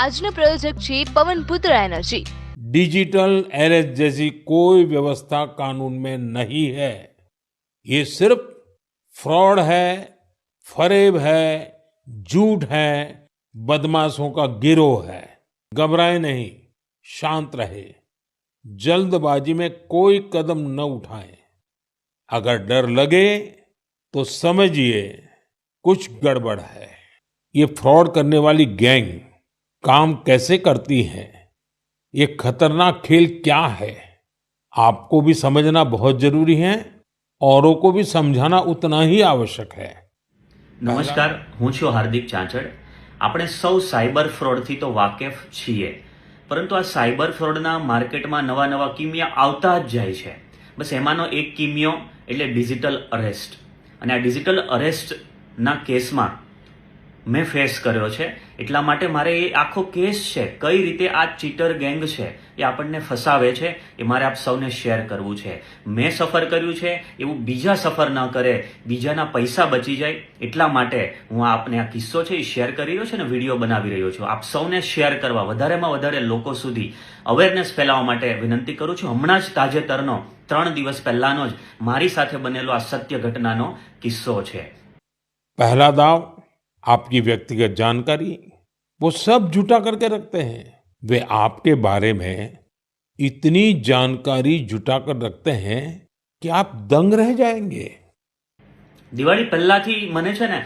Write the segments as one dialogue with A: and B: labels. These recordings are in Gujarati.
A: આજના પ્રાયોજક છે પવન પુત્ર એનર્જી
B: डिजिटल अरेस्ट जैसी कोई व्यवस्था कानून में नहीं है ये सिर्फ फ्रॉड है फरेब है झूठ है बदमाशों का गिरोह है घबराए नहीं शांत रहे जल्दबाजी में कोई कदम न उठाएं अगर डर लगे तो समझिए कुछ गड़बड़ है ये फ्रॉड करने वाली गैंग काम कैसे करती है ये खतरनाक खेल क्या है आपको भी समझना बहुत जरूरी है औरों को भी समझाना उतना ही आवश्यक है
C: નમસ્કાર હું છું હાર્દિક ચાંચડ આપણે સૌ સાયબર ફ્રોડથી તો વાકેફ છીએ પરંતુ આ સાયબર ફ્રોડના માર્કેટમાં નવા નવા કિમિયા આવતા જ જાય છે બસ એમાંનો એક કિમિયો એટલે ડિજિટલ અરેસ્ટ અને આ ડિજિટલ અરેસ્ટના કેસમાં મેં ફેસ કર્યો છે. એટલા માટે મારે એ આખો કેસ છે, કઈ રીતે આ ચીટર ગેંગ છે, એ આપણને ફસાવે છે, એ મારે આપ સૌને શેર કરવું છે. મેં સફર કર્યું છે, એવું બીજા સફર ન કરે, બીજાના પૈસા બચી જાય, એટલા માટે હું આપને આ કિસ્સો છે એ શેર કરી રહ્યો છું ને વીડિયો બનાવી રહ્યો છું. આપ સૌને શેર કરવા, વધારેમાં વધારે લોકો સુધી અવેરનેસ ફેલાવવા માટે વિનંતી કરું છું. હમણાં જ તાજેતરનો, ત્રણ દિવસ પહેલાનો જ મારી સાથે બનેલો આ સત્ય ઘટનાનો કિસ્સો છે.
B: પહેલા દાવ आपकी व्यक्तिगत जानकारी वो सब जुटा करके रखते हैं वे आपके बारे में इतनी जानकारी जुटा कर रखते हैं कि आप दंग रह जाएंगे
C: દિવાળી પહેલાથી મને છે ને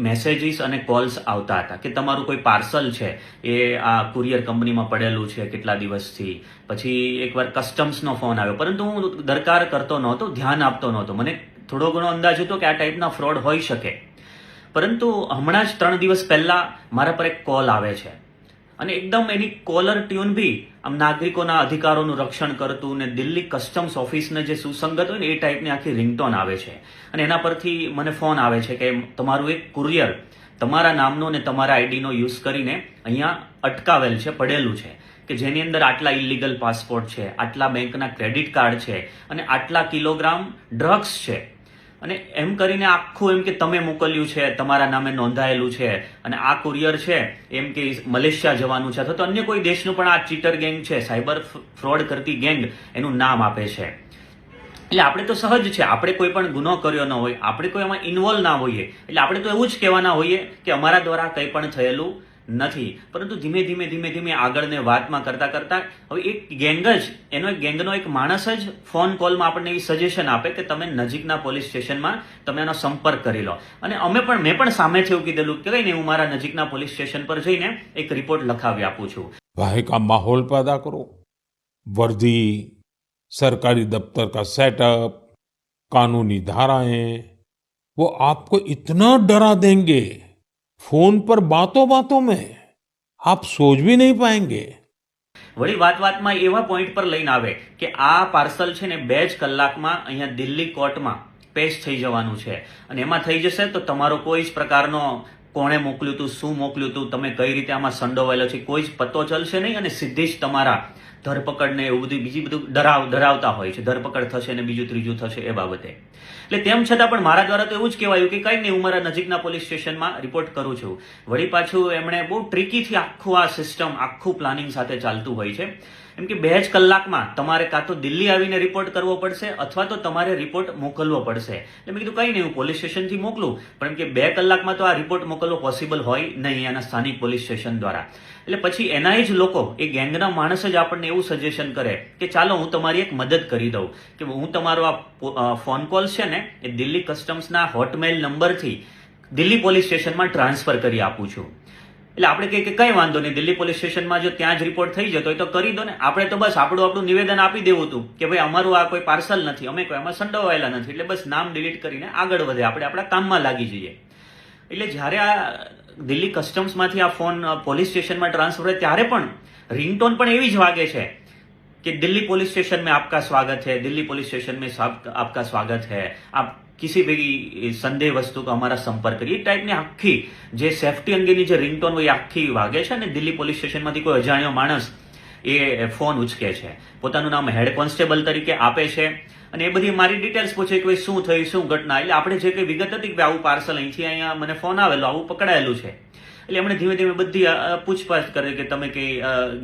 C: મેસેજીસ અને કોલ્સ આવતા હતા કે તમારું કોઈ પાર્સલ છે એ આ કુરિયર કંપનીમાં પડેલું છે કેટલા દિવસથી પછી એકવાર કસ્ટમ્સનો ફોન આવ્યો પરંતુ હું દરકાર કરતો નહોતો ધ્યાન આપતો નહોતો મને થોડો ઘણો અંદાજ હતો કે આ ટાઈપના ફ્રોડ હોઈ શકે પરંતુ હમણાં જ ત્રણ દિવસ પહેલા મારા પર એક કોલ આવે છે. અને એકદમ એની કોલર ટ્યુન બી આમ નાગરિકોના અધિકારોનું રક્ષણ કરતું ને દિલ્હી કસ્ટમ્સ ઓફિસને જે સુસંગત હોય ને એ ટાઈપની આખી રિંગટોન આવે છે. અને એના પરથી મને ફોન આવે છે કે તમારું એક કુરિયર તમારા નામનો ને તમારા આઈડીનો યુઝ કરીને અહીંયા અટકાવેલ છે, પડેલું છે કે જેની અંદર આટલા ઇલીગલ પાસપોર્ટ છે, આટલા બેંકના ક્રેડિટ કાર્ડ છે અને આટલા કિલોગ્રામ ડ્રગ્સ છે. અને એમ કરીને આખું એમ કે તમે મોકલ્યું છે, તમારા નામે નોંધાયેલું છે અને આ કુરિયર છે, એમ કે મલેશિયા જવાનું છે અથવા તો અન્ય કોઈ દેશનું પણ આ ચીટર ગેંગ છે, સાયબર ફ્રોડ કરતી ગેંગ એનું નામ આપે છે. એટલે આપણે તો સહજ છે, આપણે કોઈ પણ ગુનો કર્યો ન હોય, આપણે કોઈ એમાં ઇન્વોલ્વ ના હોઈએ, એટલે આપણે તો એવું જ કહેવાના હોઈએ કે અમારા દ્વારા કંઈ પણ થયેલું નથી પરંતુ ધીમે ધીમે ધીમે ધીમે આગળને વાતમાં કરતા કરતા હવે એક ગેંગ જ એનો એક ગેંગનો એક માણસ જ ફોન કોલમાં આપણને એવી સજેશન આપે કે તમે નજીકના પોલીસ સ્ટેશનમાં તમે એનો સંપર્ક કરી લો અને અમે પણ મેં પણ સામેથી એવું કીધેલું કે કઈ નહીં હું મારા નજીકના પોલીસ સ્ટેશન પર જઈને એક રિપોર્ટ લખાવી આપું છું
B: भय का माहौल पैदा करो वर्दी सरकारी दफ्तर का सेटअप कानूनी धाराएं वो आपको इतना डरा देंगे फोन पर बातों बातों में आप सोच भी नहीं पाएंगे
C: વળી વાત વાતમાં એવા પોઈન્ટ પર લઈને આવે કે આ પાર્સલ છે ને બે જ કલાકમાં અહીંયા દિલ્હી કોર્ટમાં પેશ થઈ જવાનું છે અને એમાં થઈ જશે તો તમારો કોઈ જ પ્રકારનો કોણે મોકલ્યું હતું, શું મોકલ્યું હતું, તમે કઈ રીતે આમાં સંડોવાયેલો છે, કોઈ જ પત્તો ચલશે નહીં અને સીધી જ તમારા ધરપકડને એવું બધું, બીજી બધું ડરાવ ડરાવતા હોય છે, ધરપકડ થશે અને બીજું ત્રીજું થશે એ બાબતે. એટલે તેમ છતાં પણ મારા દ્વારા તો એવું જ કહેવાયું કે કંઈ નહીં, હું મારા નજીકના પોલીસ સ્ટેશનમાં રિપોર્ટ કરું છું. વળી પાછું એમણે બહુ ટ્રીકીથી આખું આ સિસ્ટમ, આખું પ્લાનિંગ સાથે ચાલતું હોય છે. એમ કે બે જ કલાકમાં તમારે કાં તો દિલ્હી આવીને રિપોર્ટ કરવો પડશે અથવા તો તમારે રિપોર્ટ મોકલવો પડશે. એટલે મેં કીધું કંઈ નહીં, હું પોલીસ સ્ટેશનથી મોકલું. પણ કે બે કલાકમાં તો આ રિપોર્ટ મોકલવો પોસિબલ હોય નહીં એના સ્થાનિક પોલીસ સ્ટેશન દ્વારા. એટલે પછી એના જ લોકો, એ ગેંગના માણસ જ આપણને એવું સજેશન કરે કે ચાલો હું તમારી એક મદદ કરી દઉં. કે હું તમારો આ ફોન કોલ છે ને, એ દિલ્હી કસ્ટમ્સના હોટમેલ નંબરથી દિલ્હી પોલીસ સ્ટેશનમાં ટ્રાન્સફર કરી આપું છું. એટલે આપણે કહીએ કે કઈ વાંધો નહીં. દિલ્હી પોલીસ સ્ટેશનમાં જો ત્યાં જ રિપોર્ટ થઈ જતો હોય તો કરી દો ને. આપણે તો બસ આપણું આપણું નિવેદન આપી દેવું હતું કે ભાઈ અમારું આ કોઈ પાર્સલ નથી. અમે કોઈ એમાં સંડોવાયેલા નથી. એટલે બસ નામ ડિલીટ કરીને આગળ વધે. આપણે આપણા કામમાં લાગી જઈએ. એટલે જ્યારે આ દિલ્હી કસ્ટમ્સમાંથી આ ફોન પોલીસ સ્ટેશનમાં ટ્રાન્સફર થાય ત્યારે પણ રિંગટોન પણ એવી જ વાગે છે કે દિલ્હી પોલીસ સ્ટેશન મેં આપકા સ્વાગત હૈ, દિલ્હી પોલીસ સ્ટેશન મેં આપકા સ્વાગત હૈ. આપ કિસી ભી સંદેહ વસ્તુ કા અમારા સંપર્ક કરીએ એ ટાઈપની આખી જે સેફટી અંગેની જે રિંગટોન હોય આખી વાગે છે અને દિલ્હી પોલીસ સ્ટેશનમાંથી કોઈ અજાણ્યો માણસ એ ફોન ઉચકે છે પોતાનું નામ હેડ કોન્સ્ટેબલ તરીકે આપે છે અને એ બધી મારી ડિટેલ્સ પૂછે કે ભાઈ શું થયું શું ઘટના એટલે આપણે જે કંઈ વિગત હતી કે આવું પાર્સલ અહીંથી અહીંયા મને ફોન આવેલો, આવું પકડાયેલું છે। એટલે એમણે ધીમે ધીમે બધી પૂછપરછ કરી કે તમે કઈ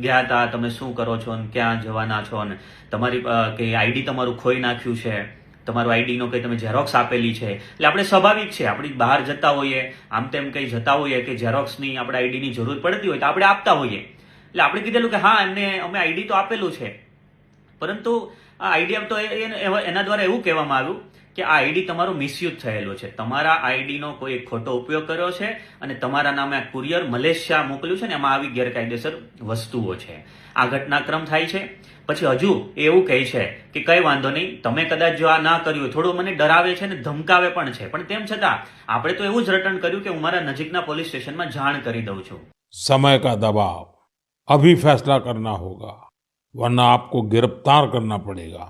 C: ગયા હતા તમે શું કરો છો ને, ક્યાં જવાના છો ને? તમારી કઈ આઈડી તમારું ખોઈ નાખ્યું છે? તમારું આઈડીનો કંઈ તમે ઝેરોક્સ આપેલી છે. એટલે આપણે સ્વાભાવિક છે, આપણે બહાર જતા હોઈએ, આમ તેમ કંઈ જતા હોઈએ કે ઝેરોક્સની આપણે આઈડીની જરૂર પડતી હોય તો આપણે આપતા હોઈએ. એટલે આપણે કીધેલું કે હા, એમને અમે આઈડી તો આપેલું છે. પરંતુ આ આઈડી તો એ- એ- એના દ્વારા એવું કહેવામાં આવ્યું કે આ આઈડી તમારો મિસયુઝ થયેલો છે તમારા આઈડીનો કોઈ ખોટો ઉપયોગ કર્યો છે અને તમારા નામે આ કુરિયર મલેશિયા મોકલ્યું છે ને એમાં આવી ગેરકાયદેસર વસ્તુઓ છે આ ઘટનાક્રમ થાય છે પછી હજુ એ એવું કહે છે કે કઈ વાંધો નહીં તમે કદાચ જો આ ના કર્યું હોય, થોડું મને ડરાવે છે ને ધમકાવે પણ છે પણ તેમ છતાં આપણે તો એવું જ રટણ કર્યું કે હું મારા નજીકના પોલીસ સ્ટેશનમાં જાણ કરી દઉં છું
B: समय का दबाव अभी फैसला करना होगा वरना आपको गिरफ्तार करना पड़ेगा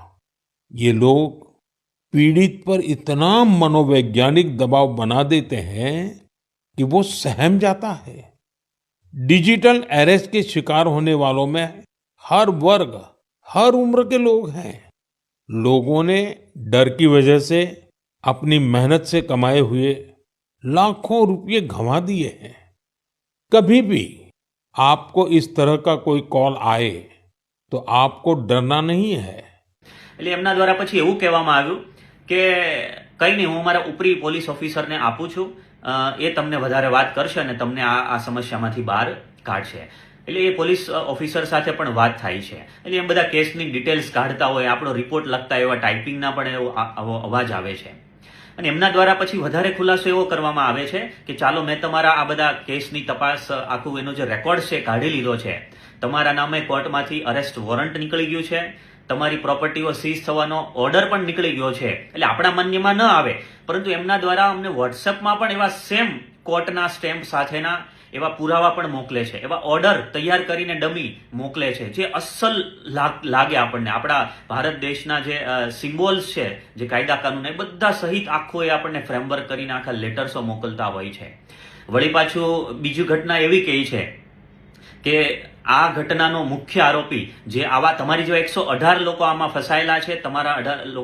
B: ये लोग पीड़ित पर इतना मनोवैज्ञानिक दबाव बना देते हैं कि वो सहम जाता है डिजिटल अरेस्ट के शिकार होने वालों में हर वर्ग हर उम्र के लोग हैं लोगों ने डर की वजह से अपनी मेहनत से कमाए हुए लाखों रुपए गंवा दिए हैं कभी भी आपको इस तरह का कोई कॉल आए तो आपको डरना नहीं है
C: એટલે એમના દ્વારા પછી એવું કહેવામાં આવ્યું કે કંઈ નહીં, હું મારા ઉપરી પોલીસ ઓફિસરને આપું છું. એ તમને વધારે વાત કરશે અને તમને આ આ સમસ્યામાંથી બહાર કાઢશે. એટલે એ પોલીસ ઓફિસર સાથે પણ વાત થાય છે. એટલે એમ બધા કેસની ડિટેલ્સ કાઢતા હોય, આપણો રિપોર્ટ લખતા એવા ટાઈપિંગના પણ એવો અવાજ આવે છે. અને એમના દ્વારા પછી વધારે ખુલાસો એવો કરવામાં આવે છે કે ચાલો મેં તમારા આ બધા કેસની તપાસ આખું એનો જે રેકોર્ડ છે કાઢી લીધો છે. તમારા નામે કોર્ટમાંથી અરેસ્ટ વોરંટ નીકળી ગયું છે. તમારી પ્રોપર્ટીઓ સીઝ થવાનો ઓર્ડર પણ નીકળી ગયો છે. એટલે આપણા માન્યમાં ન આવે. પરંતુ એમના દ્વારા અમને વોટ્સએપમાં પણ એવા સેમ કોર્ટના સ્ટેમ્પ સાથેના એવા પુરાવા પણ મોકલે છે. એવા ઓર્ડર તૈયાર કરીને ડમી મોકલે છે. જે અસલ લાગે આપણને. આપણા ભારત દેશના જે સિમ્બોલ્સ છે, જે કાયદા કાનૂન, એ બધા સહિત આખું એ આપણને ફ્રેમવર્ક કરીને આખા લેટર્સો મોકલતા હોય છે. વળી પાછું બીજી ઘટના એવી કહી છે કે આ ઘટનાનો મુખ્ય આરોપી જે આવા તમારી જો એકસો અઢાર લોકો આમાં ફસાયેલા છે, તમારા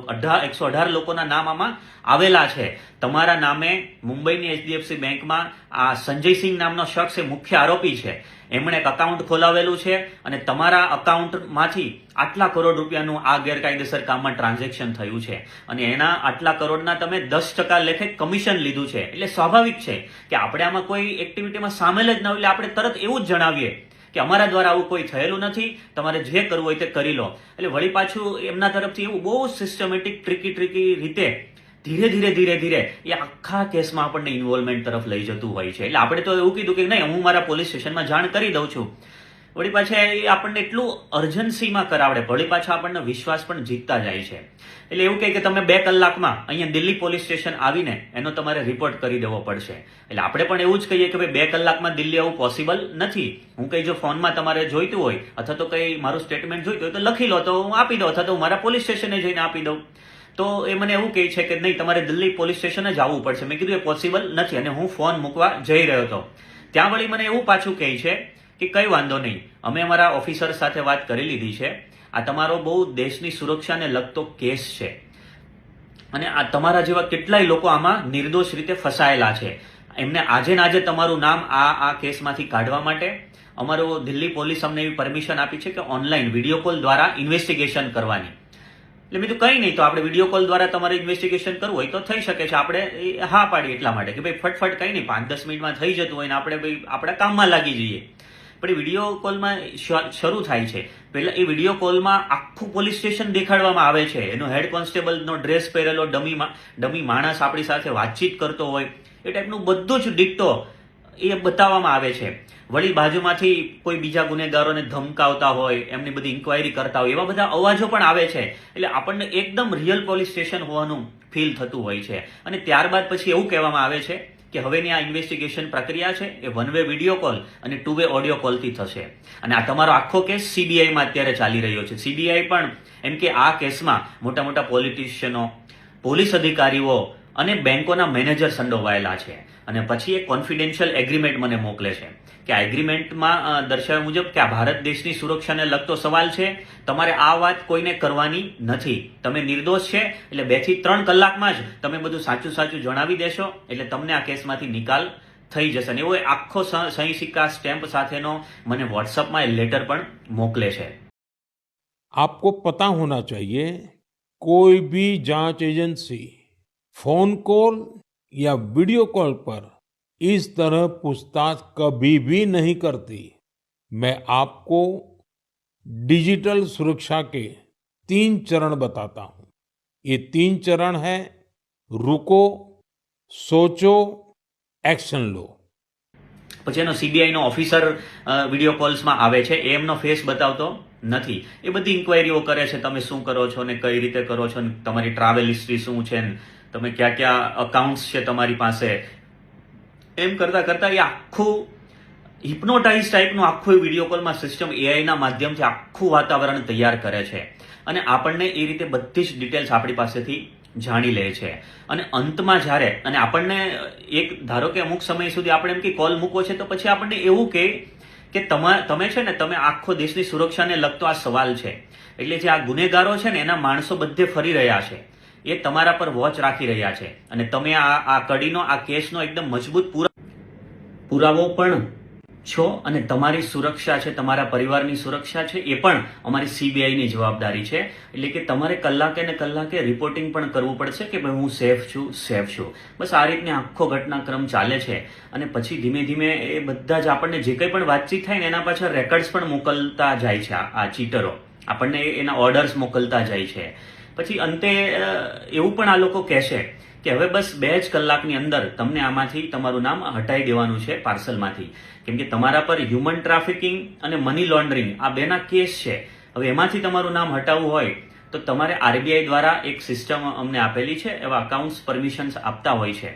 C: અઢાર એકસો અઢાર લોકોના નામ આમાં આવેલા છે. તમારા નામે મુંબઈની એચડીએફસી બેંકમાં આ સંજયસિંહ નામનો શખ્સ એ મુખ્ય આરોપી છે. એમણે એક અકાઉન્ટ ખોલાવેલું છે અને તમારા અકાઉન્ટમાંથી આટલા કરોડ રૂપિયાનું આ ગેરકાયદેસર કામમાં ટ્રાન્ઝેક્શન થયું છે. અને એના આટલા કરોડના તમે દસ ટકા લેખે કમિશન લીધું છે. એટલે સ્વાભાવિક છે કે આપણે આમાં કોઈ એક્ટિવિટીમાં સામેલ જ ન એટલે આપણે તરત એવું જ જણાવીએ કે અમારા દ્વારા આવું કોઈ થયેલું નથી, તમારે જે કરવું હોય તે કરી લો. એટલે વળી પાછું એમના તરફથી એવું બહુ સિસ્ટમેટિક ટ્રિકી ટ્રીકી રીતે ધીરે ધીરે ધીરે ધીરે એ આખા કેસમાં આપણને ઇન્વોલ્વમેન્ટ તરફ લઈ જતું હોય છે. એટલે આપણે તો એવું કીધું કે નહીં, હું મારા પોલીસ સ્ટેશનમાં જાણ કરી દઉં છું. વળી પાછા એ આપણને એટલું અર્જન્સીમાં કરાવડે. વળી પાછા આપણને વિશ્વાસ પણ જીતતા જાય છે. એટલે એવું કહે કે તમે બે કલાકમાં અહીંયા દિલ્હી પોલીસ સ્ટેશન આવીને એનો તમારે રિપોર્ટ કરી દેવો પડશે. એટલે આપણે પણ એવું જ કહીએ કે ભાઈ બે કલાકમાં દિલ્હી આવું પોસિબલ નથી. હું કંઈ જો ફોનમાં તમારે જોઈતું હોય અથવા તો કંઈ મારું સ્ટેટમેન્ટ જોઈતું હોય તો લખી લો તો હું આપી દઉં અથવા તો હું મારા પોલીસ સ્ટેશને જઈને આપી દઉં. તો એ મને એવું કહે છે કે નહીં, તમારે દિલ્હી પોલીસ સ્ટેશન જ આવવું પડશે. મેં કીધું એ પોસિબલ નથી અને હું ફોન મૂકવા જઈ રહ્યો હતો. ત્યાં વળી મને એવું પાછું કહે છે કે કઈ વાંધો નહીં. અમે અમારા ઓફિસર સાથે વાત કરી લીધી છે. આ તમારો બહુ દેશની સુરક્ષાને લગતો કેસ છે. અને આ તમારા જેવા કેટલાય લોકો આમાં નિર્દોષ રીતે ફસાયેલા છે. એમને આજે ને આજે તમારું નામ આ આ કેસમાંથી કાઢવા માટે અમારો દિલ્હી પોલીસ અમને એવી પરમિશન આપી છે કે ઓનલાઈન વીડિયો કોલ દ્વારા ઇન્વેસ્ટિગેશન કરવાની. એટલે તો કંઈ નહીં, તો આપણે વીડિયો કોલ દ્વારા તમારે ઇન્વેસ્ટિગેશન કરવું હોય તો થઈ શકે છે. આપણે હા પાડીએ એટલા માટે કે ભાઈ ફટફટ કંઈ નહીં, પાંચ દસ મિનિટમાં થઈ જતું હોય ને આપણે ભાઈ આપણા કામમાં લાગી જઈએ. પણ એ વીડિયો કોલમાં શરૂ થાય છે. પહેલા એ વીડિયો કોલમાં આખું પોલીસ સ્ટેશન દેખાડવામાં આવે છે. એનો હેડ કોન્સ્ટેબલનો ડ્રેસ પહેરેલો ડમીમાં ડમી માણસ આપણી સાથે વાતચીત કરતો હોય, એ ટાઈપનું બધું જ ડિક્ટો એ બતાવવામાં આવે છે. વળી બાજુમાંથી કોઈ બીજા ગુનેગારોને ધમકાવતા હોય, એમની બધી ઇન્ક્વાયરી કરતા હોય, એવા બધા અવાજો પણ આવે છે. એટલે આપણને એકદમ રિયલ પોલીસ સ્ટેશન હોવાનું ફીલ થતું હોય છે. અને ત્યારબાદ પછી એવું કહેવામાં આવે છે કે હવેની આ ઇન્વેસ્ટિગેશન પ્રક્રિયા છે એ વન વે વીડિયો કોલ અને ટુ વે ઓડિયો કોલથી થશે. અને આ તમારો આખો કેસ સીબીઆઈમાં અત્યારે ચાલી રહ્યો છે. સીબીઆઈ પણ એમ કે આ કેસમાં મોટા મોટા પોલિટિશિયનો પોલીસ અધિકારીઓ અને બેન્કોના મેનેજર સંડોવાયેલા છે. અને પછી એક કોન્ફિડેન્શિયલ એગ્રીમેન્ટ મને મોકલે છે. કે આ એગ્રીમેન્ટમાં દર્શાવ્યા મુજબ કે આ ભારત દેશની સુરક્ષાને લગતો સવાલ છે તમારે આ વાત કોઈને કરવાની નથી તમે નિર્દોષ છે એટલે બે થી ત્રણ કલાકમાં જ તમે બધું સાચું સાચું જણાવી દેશો એટલે તમને આ કેસમાંથી નિકાલ થઈ જશે અને એવો એ આખો સ- સહી સિક્કા સ્ટેમ્પ સાથેનો મને વોટ્સઅપમાં એ લેટર પણ મોકલે છે
B: आपको पता होना चाहिए कोई भी जांच एजेंसी फोन कॉल या वीडियो कॉल पर इस तरह पूछताछ कभी भी नहीं करती मैं आपको डिजिटल सुरक्षा के तीन चरण बताता हूं ये तीन चरण है रुको सोचो एक्शन लो
C: પછી એનો સીબીઆઈનો ઓફિસર વિડીયો કોલ્સમાં આવે છે એ એમનો ફેસ બતાવતો નથી એ બધી ઇન્ક્વાયરીઓ કરે છે તમે શું કરો છો ને કઈ રીતે કરો છો ને તમારી ટ્રાવેલ હિસ્ટ્રી શું છે ને તમે ક્યાં ક્યાં અકાઉન્ટ્સ છે તમારી પાસે એમ કરતા કરતા એ આખું હિપ્નોટાઇઝ ટાઈપનું આખું વીડિયો કોલમાં સિસ્ટમ એઆઈના માધ્યમથી આખું વાતાવરણ તૈયાર કરે છે. અને આપણને એ રીતે બધી જ ડિટેલ્સ આપણી પાસેથી જાણી લે છે. અને અંતમાં જ્યારે, અને આપણને એક, ધારો કે અમુક સમય સુધી આપણે એમ કે કોલ મૂકો છે તો પછી આપણને એવું કે કે તમા છે ને, તમે આખો દેશની સુરક્ષાને લગતો આ સવાલ છે. એટલે જે આ ગુનેગારો છે ને, એના માણસો બધે ફરી રહ્યા છે. એ તમારા પર વોચ રાખી રહ્યા છે. અને તમે આ આ કડીનો, આ કેસનો એકદમ મજબૂત પુરા, પુરાવો પણ છો અને તમારી સુરક્ષા છે, તમારા પરિવારની સુરક્ષા છે, એ પણ અમારી સીબીઆઈની જવાબદારી છે. એટલે કે તમારે કલાકે ને કલાકે રિપોર્ટિંગ પણ કરવું પડશે કે ભાઈ હું સેફ છું સેફ છું. બસ આ રીતની આખો ઘટનાક્રમ ચાલે છે. અને પછી ધીમે ધીમે એ બધા જ આપણને જે કંઈ પણ વાતચીત થાય ને એના પાછળ રેકર્ડ્સ પણ મોકલતા જાય છે આ ચીટરો આપણને એના ઓર્ડર્સ મોકલતા જાય છે. પછી અંતે એવું પણ આ લોકો કહેશે કે હવે બસ બે જ કલાકની અંદર તમને આમાંથી તમારું નામ હટાઈ દેવાનું છે પાર્સલમાંથી. કેમ કે તમારા પર હ્યુમન ટ્રાફિકિંગ અને મની લોન્ડરિંગ આ બેના કેસ છે. હવે એમાંથી તમારું નામ હટાવવું હોય તો તમારે આરબીઆઈ દ્વારા એક સિસ્ટમ અમને આપેલી છે, એવા અકાઉન્ટ્સ પરમિશન્સ આપતા હોય છે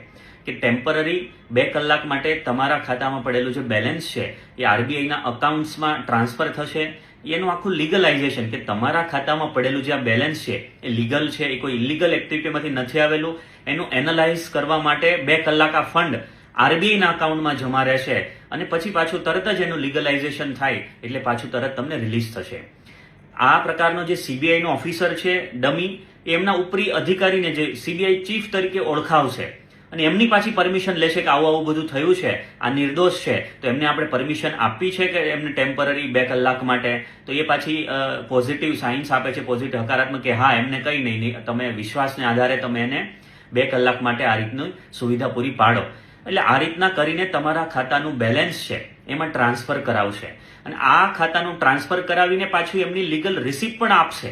C: કે ટેમ્પરરી બે કલાક માટે તમારા ખાતામાં પડેલું જે બેલેન્સ છે એ આરબીઆઈના અકાઉન્ટ્સમાં ટ્રાન્સફર થશે એનું આખું લીગલાઇઝેશન કે તમારા ખાતામાં પડેલું જે આ બેલેન્સ છે, એ લીગલ છે, એ કોઈ ઇલીગલ એક્ટિવિટીમાંથી નથી આવેલું, એનું એનાલાઇઝ કરવા માટે બે કલાક આ ફંડ આરબીઆઈના અકાઉન્ટમાં જમા રહેશે અને પછી પાછું તરત જ એનું લીગલાઇઝેશન થાય એટલે પાછું તરત તમને રિલીઝ થશે. આ પ્રકારનો જે સીબીઆઈનો ઓફિસર છે, ડમી, એમના ઉપરી અધિકારીને જે સીબીઆઈ ચીફ તરીકે ઓળખાવશે અને એમની પાછી પરમિશન લેશે કે આવું આવું બધું થયું છે, આ નિર્દોષ છે, તો એમને આપણે પરમિશન આપવી છે કે એમને ટેમ્પરરી બે કલાક માટે? તો એ પાછી પોઝિટિવ સાઇન્સ આપે છે પોઝિટિવ હકારાત્મક કે હા, એમને કંઈ નહીં તમે વિશ્વાસને આધારે તમે એને બે કલાક માટે આ રીતની સુવિધા પૂરી પાડો. એટલે આ રીતના કરીને તમારા ખાતાનું બેલેન્સ છે, એમાં ટ્રાન્સફર કરાવશે. અને આ ખાતાનું ટ્રાન્સફર કરાવીને પાછું એમની લીગલ રિસિપ્ટ પણ આપશે,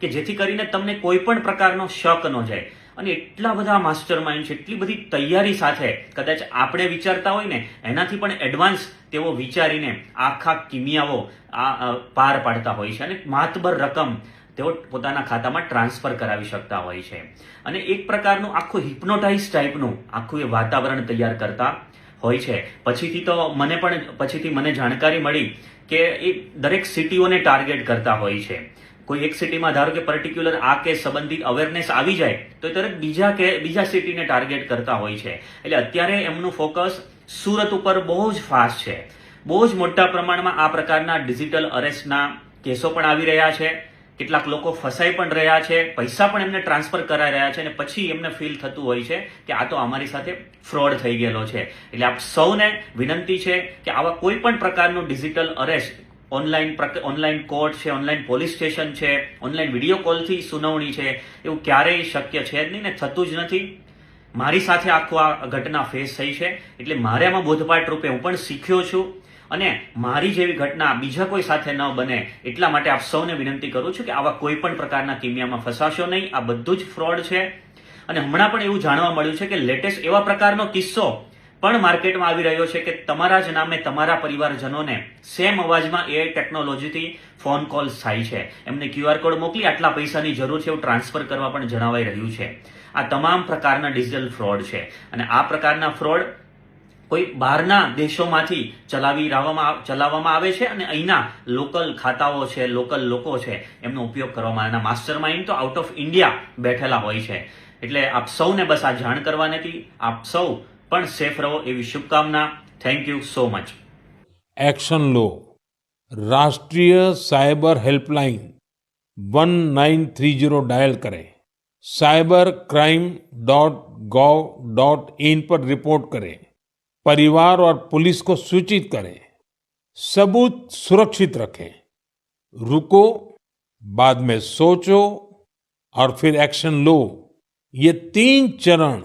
C: કે જેથી કરીને તમને કોઈ પણ પ્રકારનો શક ન જાય. અને એટલા બધા માસ્ટર માઇન્ડ છે, એટલી બધી તૈયારી સાથે કદાચ આપણે વિચારતા હોય ને, એનાથી પણ એડવાન્સ તેઓ વિચારીને આખા કિમિયાઓ આ પાર પાડતા હોય છે અને માતબર રકમ તેઓ પોતાના ખાતામાં ટ્રાન્સફર કરાવી શકતા હોય છે. અને એક પ્રકારનું આખું હિપ્નોટાઇઝ ટાઈપનું આખું એ વાતાવરણ તૈયાર કરતા હોય છે. પછીથી તો મને પણ, પછીથી મને જાણકારી મળી કે એ દરેક સિટીઓને ટાર્ગેટ કરતા હોય છે. કોઈ એક સિટીમાં ધારો કે પર્ટિક્યુલર આ કેસ સંબંધિત અવેરનેસ આવી જાય, તો એ તરત બીજા કે, બીજા સિટીને ટાર્ગેટ કરતા હોય છે. એટલે અત્યારે એમનું ફોકસ સુરત ઉપર બહુ જ ફાસ્ટ છે. બહુ જ મોટા પ્રમાણમાં આ પ્રકારના ડિજિટલ અરેસ્ટના કેસો પણ આવી રહ્યા છે. કેટલાક લોકો ફસાઈ પણ રહ્યા છે. પૈસા પણ એમને ટ્રાન્સફર કરાઈ રહ્યા છે અને પછી એમને ફીલ થતું હોય છે કે આ તો અમારી સાથે ફ્રોડ થઈ ગયેલો છે. એટલે આપ સૌને વિનંતી છે કે આવા કોઈ પણ પ્રકારનું digital arrest online online court છે ઓનલાઈન પોલીસ સ્ટેશન છે ઓનલાઈન વીડિયો કોલથી સુનાવણી છે, એવું ક્યારેય શક્ય છે જ નહીં ને થતું જ નથી. મારી સાથે આખું આ ઘટના ફેસ થઈ છે, એટલે મારે આમાં બોધપાઠ રૂપે હું પણ શીખ્યો છું. અને મારી જેવી ઘટના બીજા કોઈ સાથે ન બને એટલા માટે આપ સૌને વિનંતી કરું છું કે આવા કોઈ પણ પ્રકારના કિમિયામાં ફસાશો નહીં. આ બધું જ ફ્રોડ છે. અને હમણાં પણ એવું જાણવા મળ્યું છે કે લેટેસ્ટ એવા પ્રકારનો કિસ્સો પણ માર્કેટમાં આવી રહ્યો છે કે તમારા જ નામે તમારા પરિવારજનોને સેમ અવાજમાં એઆઈ ટેકનોલોજીથી ફોન કોલ્સ થાય છે. એમને ક્યુઆર કોડ મોકલી, આટલા પૈસાની જરૂર છે એવું ટ્રાન્સફર કરવા પણ જણાવાઈ રહ્યું છે. આ તમામ પ્રકારના ડિજિટલ ફ્રોડ છે. અને આ પ્રકારના ફ્રોડ કોઈ બહારના દેશોમાંથી ચલાવી ચલાવવામાં આવે છે અને અહીંના લોકલ ખાતાઓ છે લોકલ લોકો છે, એમનો ઉપયોગ કરવામાં એના માસ્ટર માઇન્ડ તો આઉટ ઓફ ઇન્ડિયા બેઠેલા હોય છે. એટલે આપ સૌને બસ આ જાણ કરવાની હતી આપ સૌ પણ સેફ રહો એવી શુભકામના thank you so much
B: action लो राष्ट्रीय साइबर हेल्पलाइन 1930 डायल करें cyber crime dot gov dot in पर रिपोर्ट करें परिवार और पुलिस को सूचित करें सबूत सुरक्षित रखें रुको बाद में सोचो और फिर एक्शन लो ये तीन चरण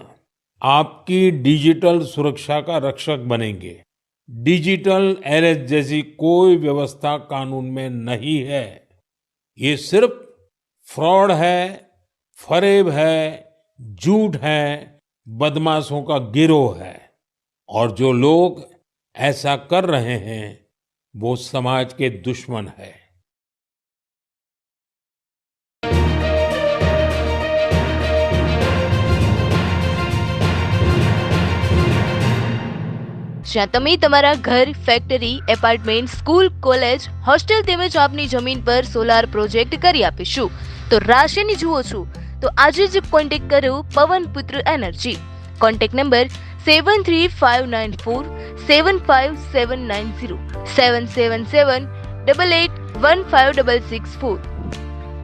B: आपकी डिजिटल सुरक्षा का रक्षक बनेंगे। डिजिटल अरेस्ट जैसी कोई व्यवस्था कानून में नहीं है। ये सिर्फ़ फ्रॉड है, फरेब है, झूठ है, बदमाशों का गिरोह है। और जो लोग ऐसा कर रहे हैं, वो समाज के दुश्मन है।
A: જ્યાં તમે તમારા ઘર factory apartment school college hostel તેમજ આપની જમીન પર સોલાર પ્રોજેક્ટ કરી આપીશું. તો રાશિની જુઓ છો, તો આજે જ કોન્ટેક્ટ કરો Pavan Putra energy. Contact number seven three five nine four seven five seven nine zero seven seven seven double eight one five double six four